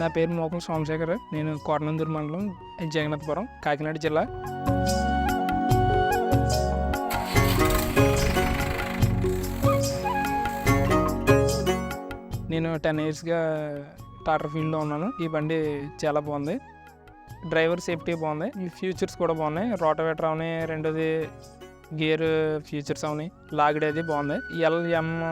నా పేరు మోకం సోమశేఖర్. నేను కోటనందూరు మండలం జగన్నాథపురం కాకినాడ జిల్లా. నేను టెన్ ఇయర్స్గా టాటర్ ఫీల్డ్లో ఉన్నాను. ఈ బండి చాలా బాగుంది. డ్రైవర్ సేఫ్టీ బాగుంది. ఈ ఫ్యూచర్స్ కూడా బాగున్నాయి. రోటవేటర్ అవని రెండోది గేర్ ఫీచర్స్ అవని లాగడేది బాగుంది. ఎల్ ఎం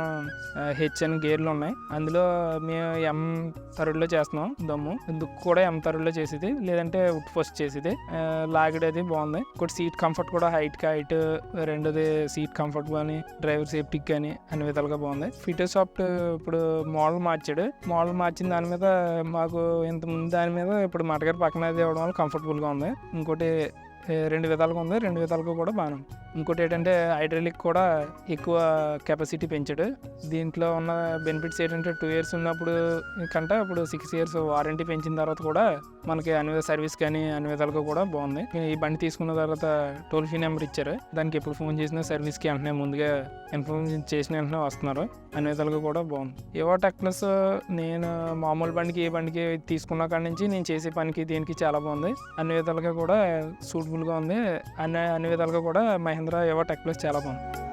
హెచ్ అని గేర్లు ఉన్నాయి. అందులో మేము ఎం థర్డ్లో చేస్తున్నాం దమ్ము. దుక్కు కూడా ఎం థర్డ్లో చేసేది. లేదంటే ఉట్ ఫస్ట్ చేసేది. ఆ, లాగడేది బాగుంది. ఇంకోటి సీట్ కంఫర్ట్ కూడా హైట్కి హైట్. రెండోది సీట్ కంఫర్ట్ కానీ డ్రైవర్ సేఫ్టీకి కానీ అన్ని విధాలుగా బాగుంది. ఫిటో సాఫ్ట్ ఇప్పుడు మోడల్ మార్చాడు. మోడల్ మార్చిన దాని మీద మాకు ఇంతకుముందు దాని మీద ఇప్పుడు మటగారి పక్కన అది ఇవ్వడం వల్ల కంఫర్టబుల్గా ఉంది. ఇంకోటి రెండు విధాలుగా ఉంది. రెండు విధాలుగా కూడా బాగానే ఉంది. ఇంకోటి ఏంటంటే హైడ్రాలిక్ కూడా ఎక్కువ కెపాసిటీ పెంచాడు. దీంట్లో ఉన్న బెనిఫిట్స్ ఏంటంటే టూ ఇయర్స్ ఉన్నప్పుడు కంటే ఇప్పుడు సిక్స్ ఇయర్స్ వారంటీ పెంచిన తర్వాత కూడా మనకి అన్ని సర్వీస్ కానీ అన్ని విధాలుగా కూడా బాగుంది. ఈ బండి తీసుకున్న తర్వాత టోల్ ఫ్రీ నెంబర్ ఇచ్చారు. దానికి ఎప్పుడు ఫోన్ చేసినా సర్వీస్కి వెంటనే ముందుగా ఇన్ఫర్మేషన్ చేసిన వెంటనే వస్తున్నారు. అన్ని విధాలుగా కూడా బాగుంది. ఏవో టెక్ ప్లస్ నేను మామూలు బండికి ఏ బండికి తీసుకున్న కాడి నుంచి నేను చేసే పనికి దీనికి చాలా బాగుంది. అన్ని విధాలుగా కూడా సూటబుల్గా ఉంది. అన్ని అన్ని విధాలుగా కూడా మహేంద్ర ఏవో టెక్ ప్లస్ చాలా బాగుంది.